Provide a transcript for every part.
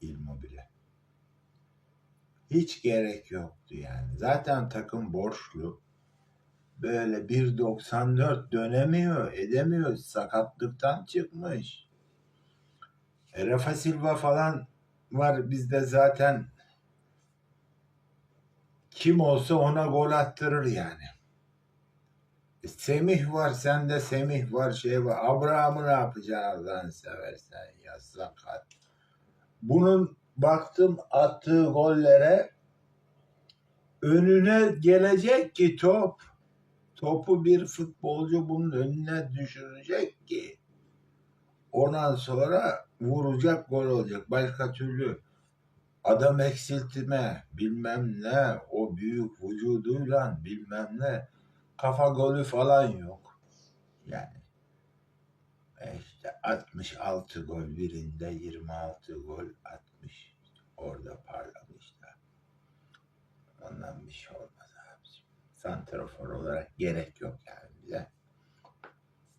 Immobile. Hiç gerek yoktu yani. Zaten takım borçlu. Böyle 1.94 dönemiyor, edemiyor. Sakatlıktan çıkmış. Rafa Silva falan var bizde zaten kim olsa ona gol attırır yani. E, Semih var, sende Semih var, şey var. Abraham'ı ne yapacaksın Allah'ını seversen ya sakat. Bunun baktım attığı gollere önüne gelecek ki top. Topu bir futbolcu bunun önüne düşürecek ki. Ondan sonra vuracak gol olacak. Başka türlü adam eksiltme bilmem ne o büyük vücuduyla bilmem ne kafa golü falan yok. Yani işte 66 gol birinde 26 gol atmış. Orada parlamış da. Ondan bir şey olmaz abiciğim. Santrafor olarak gerek yok yani bize.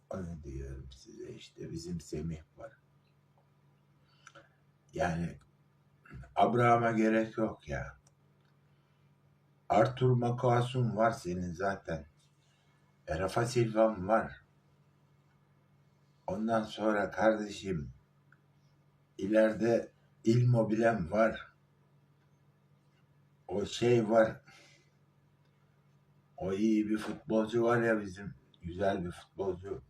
Onu diyorum size işte bizim Semih var. Yani Abraham'a gerek yok ya. Artur Makasun var senin zaten. E, Rafa Silva'm var. Ondan sonra kardeşim ileride Ilmobilem var. O şey var. O iyi bir futbolcu var ya bizim. Güzel bir futbolcu.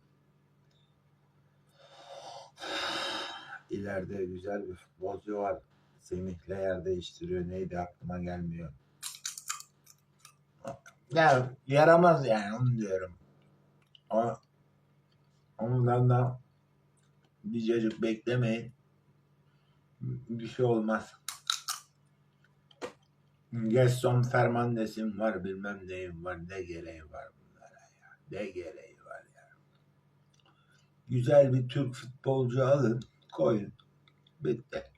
İleride güzel bir futbolcu var. Semih'le yer değiştiriyor. Neydi aklıma gelmiyor. Ya yaramaz yani onu diyorum. O, ondan da bir çocuk beklemeyin. Bir şey olmaz. Gerson Fernandes'in var bilmem neyim var. Ne gereği var bunlara ya. Ne gereği var ya. Güzel bir Türk futbolcu alın koyun. Bitti.